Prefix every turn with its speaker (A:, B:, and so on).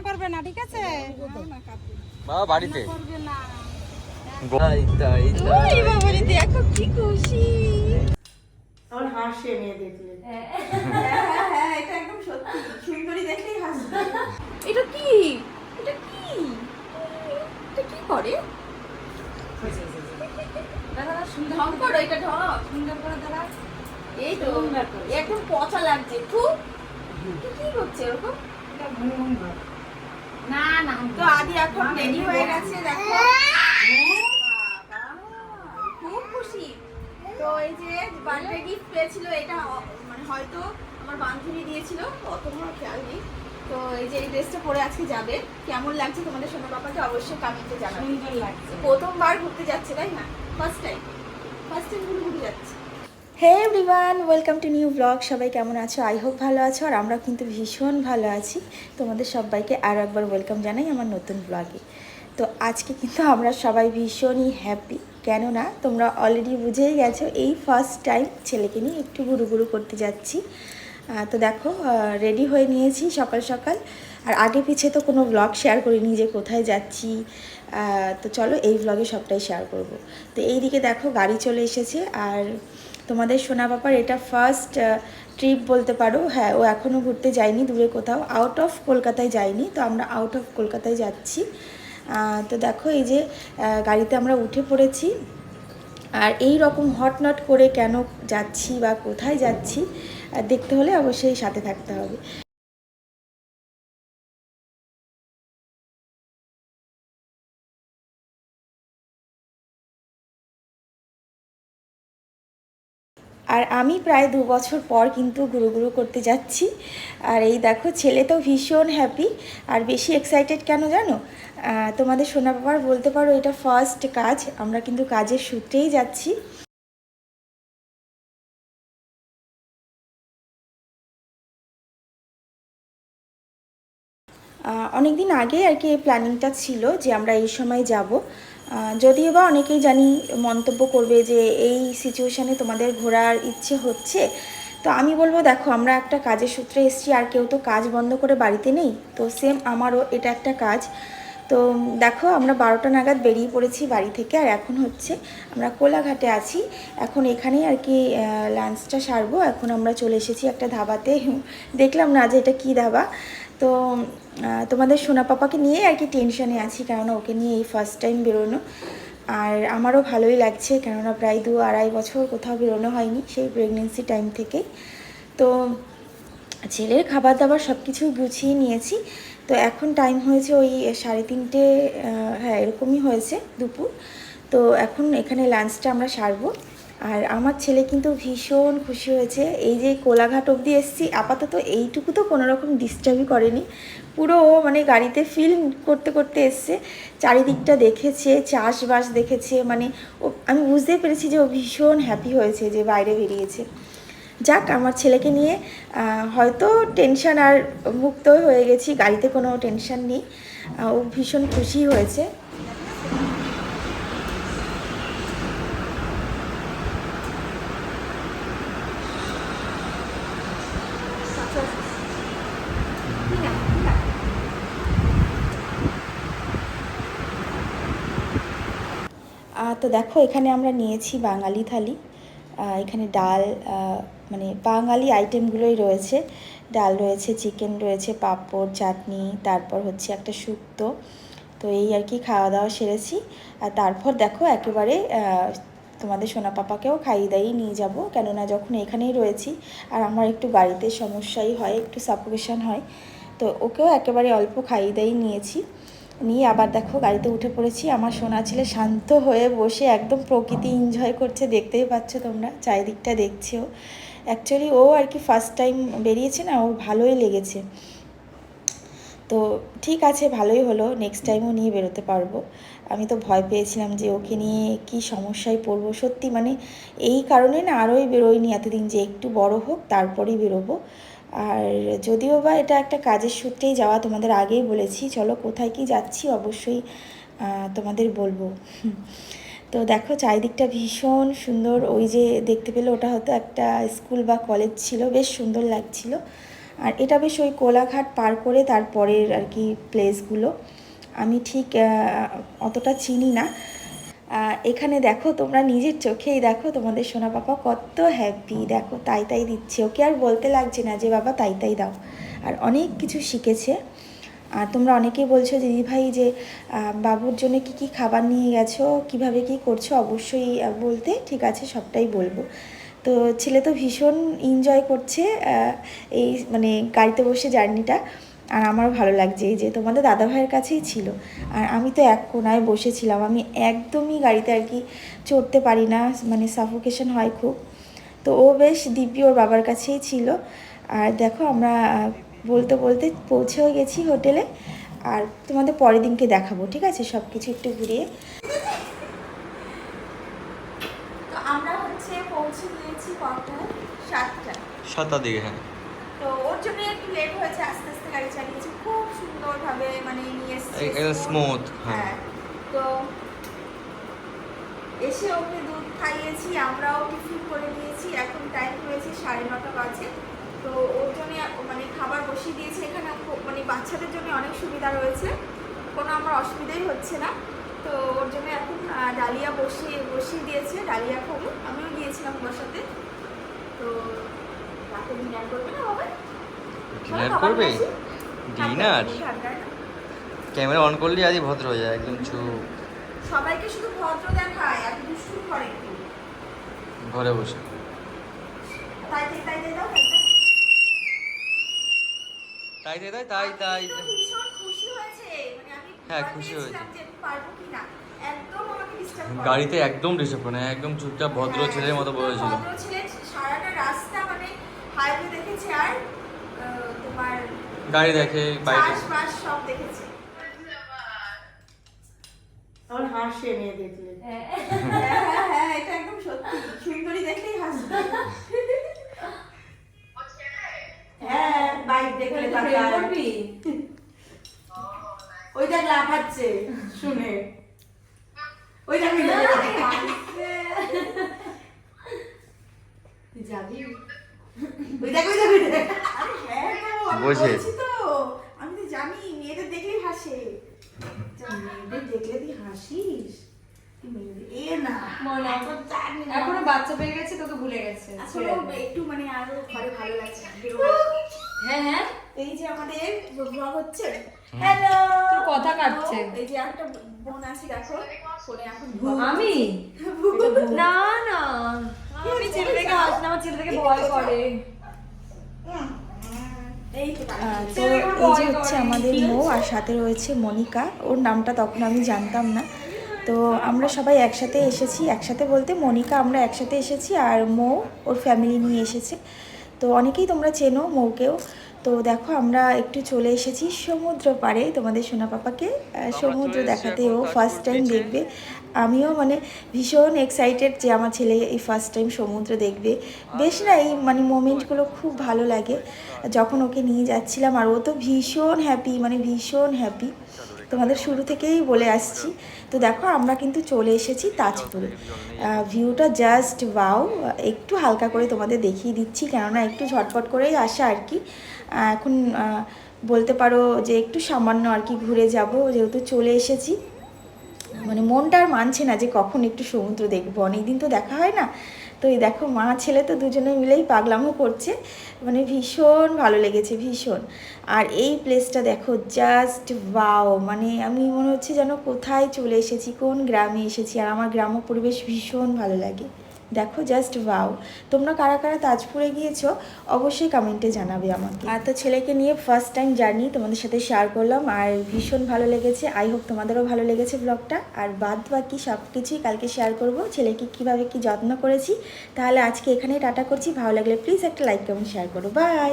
A: কান্না করবে না ঠিক আছে?
B: বাবা বাড়িতে?
A: করবে না।
B: তাই তাই
A: ওই বাবারে দেখো কি খুশি।
C: আমার হাসে মেয়ে দেখলে
A: হ্যাঁ এটা একদম সত্যি। সুন্দরী দেখলেই হাসবে এটা কি? এটা কি? এটা কি করে? ঢং করো এটা ঢং। সুন্দর করে দাঁড়া এই তো এখন পচা লাগছে। খুব। কি করছে এরকম না না তো আদি এখন রেডি হয়ে গেছে দেখো। খুব খুশি। তো এই যে বার্থডে গিফট পেয়েছিল এটা মানে হয়তো আমার বান্ধবী দিয়েছিল অত খেয়াল নেই। তো এই যে এই ড্রেসটা পরে আজকে যাবে। কেমন লাগছে তোমাদের সোনা বাবাকে অবশ্যই কমেন্টে জানাবে।
C: সুন্দর লাগছে।
A: প্রথমবার ঘুরতে যাচ্ছে তাই না? ফার্স্ট টাইম ফার্স্ট টাইম ঘুরে ঘুরে যাচ্ছে? Hey everyone welcome to new blog সবাই কেমন আছো? আই হোপ ভালো আছো আর আমরা কিন্তু ভীষণ ভালো আছি। তোমাদের সবাইকে আরও একবার ওয়েলকাম জানাই আমার নতুন ব্লগে তো আজকে কিন্তু আমরা সবাই ভীষণই হ্যাপি কেননা তোমরা অলরেডি বুঝেই গেছো, এই ফার্স্ট টাইম ছেলেকে নিয়ে একটু ঘুরু করতে যাচ্ছি। তো দেখো রেডি হয়ে নিয়েছি সকাল সকাল। আর আগে পিছে তো কোনো ব্লগ শেয়ার করিনি যে কোথায় যাচ্ছি। তো চলো এই ব্লগে সবটাই শেয়ার করব। তো এই দিকে দেখো, গাড়ি চলে এসেছে। আর তোমাদের সোনা বাবার এটা ফার্স্ট ট্রিপ বলতে পারো। হ্যাঁ ও এখনও ঘুরতে যায়নি, দূরে কোথাও। আউট অফ কলকাতায় যায়নি, তো আমরা আউট অফ কলকাতায় যাচ্ছি। তো দেখো এই যে গাড়িতে আমরা উঠে পড়েছি। আর এই রকম হটনট করে কেন যাচ্ছি বা কোথায় যাচ্ছি দেখতে হলে অবশ্যই সাথে থাকতে হবে। আর আমি প্রায় দু বছর পর কিন্তু গুরু গুরু করতে যাচ্ছি। আর এই দেখো, ছেলে তো ভীষণ হ্যাপি আর বেশি এক্সাইটেড কেন জানো? তোমাদের সোনা বাবার বলতে পারো এটা ফার্স্ট কাজ। আমরা কিন্তু কাজের সূত্রেই যাচ্ছি। অনেক দিন আগে আর কি এই প্ল্যানিংটা ছিল যে আমরা এই সময় যাব। যদিও বা অনেকেই জানি, মন্তব্য করবে যে এই সিচুয়েশানে তোমাদের ঘোরার ইচ্ছে হচ্ছে। তো আমি বলব, দেখো, আমরা একটা কাজের সূত্রে এসেছি, আর কেউ তো কাজ বন্ধ করে বাড়িতে নেই। তো সেম আমারও এটা একটা কাজ। তো দেখো, আমরা বারোটা নাগাদ বেরিয়ে পড়েছি বাড়ি থেকে, আর এখন হচ্ছে আমরা কোলাঘাটে আছি। এখন এখানেই আর কি লাঞ্চটা সারবো। এখন আমরা চলে এসেছি একটা ধাবাতে। দেখলাম না যে এটা কী ধাবা। তো তোমাদের সোনা পাপাকে নিয়ে আর কি টেনশানে আছি কেননা ওকে নিয়ে এই ফার্স্ট টাইম বেরোনো। আর আমারও ভালোই লাগছে, কেননা প্রায় দু আড়াই বছর কোথাও বেরোনো হয়নি সেই প্রেগনেন্সি টাইম থেকেই। তো, ছেলের খাবার দাবার সব কিছু গুছিয়ে নিয়েছি। তো এখন টাইম হয়েছে ওই সাড়ে তিনটে হ্যাঁ এরকমই হয়েছে দুপুর। তো এখন এখানে লাঞ্চটা আমরা সারবো। আর আমার ছেলে কিন্তু ভীষণ খুশি হয়েছে। এই যে কোলাঘাট অবধি এসেছি, আপাতত এইটুকু তো কোনো রকম ডিস্টার্বই করেনি। পুরো মানে গাড়িতে ফিল্ম করতে করতে এসছে। চারিদিকটা দেখেছে, চাষবাস দেখেছে মানে ও, আমি বুঝতেই পেরেছি যে ও ভীষণ হ্যাপি হয়েছে যে বাইরে বেরিয়েছে। যাক, আমার ছেলেকে নিয়ে হয়তো টেনশন আর মুক্ত হয়ে গেছি, গাড়িতে কোনো টেনশন নেই। ও ভীষণ খুশি হয়েছে। তো দেখো, এখানে আমরা নিয়েছি বাঙালি থালি। এখানে ডাল মানে বাঙালি আইটেমগুলোই রয়েছে। ডাল রয়েছে, চিকেন রয়েছে, পাঁপড়, চাটনি, তারপর হচ্ছে একটা শুক্তো। তো এই আর কি খাওয়া দাওয়া সেরেছি। আর তারপর দেখো, একেবারে তোমাদের সোনা পাপাকেও খাইয়ে দাইয়ে নিয়ে যাব। কেননা যখন এখানেই রয়েছি, আর আমার একটু বাড়িতে সমস্যাই হয়, একটু সাফোকেশন হয়, তো ওকেও একেবারে অল্প খাইয়ে দাইয়ে নিয়েছি। নিয়ে আবার দেখো গাড়িতে উঠে পড়েছি। আমার সোনা ছেলে শান্ত হয়ে বসে একদম প্রকৃতি এনজয় করছে। দেখতেই পাচ্ছ তোমরা, চারিদিকটা দেখছেও। অ্যাকচুয়ালি ও আর কি ফার্স্ট টাইম বেরিয়েছে না ওর ভালোই লেগেছে। তো ঠিক আছে, ভালোই হলো নেক্সট টাইমও নিয়ে বেরোতে পারব। আমি তো ভয় পেয়েছিলাম যে ওকে নিয়ে কি সমস্যায় পড়ব। সত্যি মানে এই কারণে না আরোই বেরোয়নি এতদিন যে একটু বড় হোক, তারপরেই বেরোবো। আর যদিও বা এটা একটা কাজের সূত্রেই যাওয়া তোমাদের আগেই বলেছি, চলো কোথায় কি যাচ্ছি অবশ্যই তোমাদের বলব। তো দেখো চারিদিকটা ভীষণ সুন্দর, ওই যে দেখতে পেলে ওটা হয়তো একটা স্কুল বা কলেজ ছিল, বেশ সুন্দর লাগছিল। আর এটা বেশ ওই কোলাঘাট পার করে তারপরের আর কি প্লেসগুলো আমি ঠিক অতটা চিনি না এখানে দেখো, তোমরা নিজের চোখেই দেখো তোমাদের সোনা পাপা কত হ্যাপি দেখো, তাই তাই দিচ্ছে। ওকে আর বলতে লাগছে না যে, বাবা, তাই তাই দাও। আর অনেক কিছু শিখেছে। আর তোমরা অনেকেই বলছো, দিদি ভাই, যে বাবুর জন্য কি কি খাবার নিয়ে গেছো? কীভাবে কি করছ? অবশ্যই বলতে ঠিক আছে, সবটাই বলব। তো ছেলে তো ভীষণ এনজয় করছে এই মানে গাড়িতে বসে জার্নিটা আর আমারও ভালো লাগছে এই যে তোমাদের দাদা ভাইয়ের কাছেই ছিল। আর আমি তো এক কোনায় বসেছিলাম আমি একদমই গাড়িতে আর কি চড়তে পারি না মানে সাফোকেশন হয় খুব। তো ও বেশ দিব্যি ওর বাবার কাছেই ছিল। আর দেখো আমরা বলতে বলতে পৌঁছেও গেছি হোটেলে আর তোমাদের পরের দিনকে দেখাবো ঠিক আছে? সব কিছু একটু ঘুরিয়ে। আমরা হচ্ছে পৌঁছে গিয়েছি কটায় সাতটা
B: সাতটার দিকে হ্যাঁ।
A: তো ওর জন্য একটু লেট হয়েছে আস্তে আস্তে গাড়ি চালিয়েছি। খুব সুন্দরভাবে মানে নিয়ে এসেছে
B: smooth, হ্যাঁ।
A: হ্যাঁ তো এসে ওকে দুধ খাইয়েছি আমরাও টিফিন করে নিয়েছি। এখন টাইম হয়েছে সাড়ে নটা বাজে। তো ওর জন্য মানে খাবার বসিয়ে দিয়েছি। এখানে খুব- মানে বাচ্চাদের জন্য অনেক সুবিধা রয়েছে। কোনো আমার অসুবিধাই হচ্ছে না। তো ওর জন্য এখন ডালিয়া বসিয়ে বসিয়ে দিয়েছে ডালিয়া খাব আমিও গিয়েছিলাম বসাতে তো ডিনার করবে না বাবা?
B: ডিনার করবে? ডিনার ক্যামেরা অন করলে আজই ভদ্র হয়ে যায় একদম চুপ।
A: সবাইকে শুধু ভদ্র দেখায় দুষ্টু করে
B: ঘরে বসে।
A: তাই তাই তাই তাই দাও তাই তাই।
B: তাই তাই
A: ভীষণ খুশি হয়েছে। মানে আমি
B: হ্যাঁ, খুশি হয়েছে।
A: একদম আমাকে ডিস্টার্ব
B: গাড়িতে একদম ডিস্টার্ব করে না একদম চুপচাপ ভদ্র
A: হ্যাঁ,
B: ছেলের মতো বসেছিল
A: ভদ্র ছেলে হাইওয়ে দেখেছে আর তোমার
B: গাড়ি দেখে বাইকে
A: সব দেখেছে।
C: আমার হাসে মেয়ে দেখলে
A: হ্যাঁ হ্যাঁ হ্যাঁ এটা একদম সত্যি। সুন্দরী দেখলেই হাসবে।
C: হ্যাঁ বাইক দেখলে তাকায়। ওই দেখ লাফাচ্ছে শুনে। ওই দেখ যাবি? ওই দেখ ওই দেখ
A: হ্যাঁ গো, আমি তো আমি তো জানি মেয়েদের দেখলেই হাসে।
C: মেয়েদের দেখলে তুই হাসিস? এ না
D: মনে হয়।
C: এখন জানি না।
D: এখনও বাচ্চা পেয়ে গেছে তোকে ভুলে গেছে
A: একটু মানে আরও ঘরে ভালো লাগছে
D: হ্যাঁ হ্যাঁ।
A: এই যে আমাদের ব্লগ হচ্ছে। হ্যালো
D: তোর কথা কাটছে।
A: এই যে একটা বোন আছে দেখো। ফোনে এখন
D: আমি? না না। আমি ছেলে থেকে হাস না আমার ছেলে থেকে ভয় করে।
A: তো
D: হ্যাঁ,
A: এই যে হচ্ছে আমাদের মৌ আর সাথে রয়েছে মনিকা। ওর নামটা তখন আমি জানতাম না। তো আমরা সবাই একসাথে এসেছি। একসাথে বলতে মনিকা আমরা একসাথে এসেছি আর মৌ ওর ফ্যামিলি নিয়ে এসেছে। তো অনেকেই তোমরা চেনো মৌকেও। তো দেখো আমরা একটু চলে এসেছি সমুদ্র পাড়ে তোমাদের সোনা পাপাকে সমুদ্র দেখাতে। ও ফার্স্ট টাইম দেখবে। আমিও মানে ভীষণ এক্সাইটেড যে আমার ছেলে এই ফার্স্ট টাইম সমুদ্র দেখবে। বেশ না এই মানে মোমেন্টগুলো খুব ভালো লাগে। যখন ওকে নিয়ে যাচ্ছিলাম আর ও তো ভীষণ হ্যাপি মানে ভীষণ হ্যাপি তোমাদের শুরু থেকেই বলে আসছি। তো দেখো আমরা কিন্তু চলে এসেছি তাজপুরে। ভিউটা জাস্ট ওয়াও একটু হালকা করে তোমাদের দেখিয়ে দিচ্ছি কেননা একটু ঝটপট করেই আসা আর কি। এখন বলতে পারো যে একটু সামান্য আর কি ঘুরে যাব, যেহেতু চলে এসেছি। মানে মনটা আর মানছে না যে কখন একটু সমুদ্র দেখব। অনেকদিন তো দেখা হয় না। তো এই দেখো, মা, ছেলে তো দুজনে মিলেই পাগলামও করছে। মানে ভীষণ ভালো লেগেছে, ভীষণ। আর এই প্লেসটা দেখো জাস্ট ওয়াও মানে আমি মনে হচ্ছে যেন কোথায় চলে এসেছি, কোন গ্রামে এসেছি। আর আমার গ্রাম্য পরিবেশ ভীষণ ভালো লাগে। দেখো জাস্ট ওয়াও তোমরা কারা কারা তাজপুরে গিয়েছো, অবশ্যই কমেন্টে জানাবে আমাকে। আর তো ছেলেকে নিয়ে ফার্স্ট টাইম জার্নি তোমাদের সাথে শেয়ার করলাম, আর ভীষণ ভালো লেগেছে। আই হোপ তোমাদেরও ভালো লেগেছে ব্লগটা আর বাদ বাকি সব কিছুই কালকে শেয়ার করব। ছেলেকে কীভাবে কি যত্ন করেছি, তাহলে আজকে এখানেই টাটা করছি। ভালো লাগলে প্লিজ একটা লাইক কমেন্ট শেয়ার করো। বাই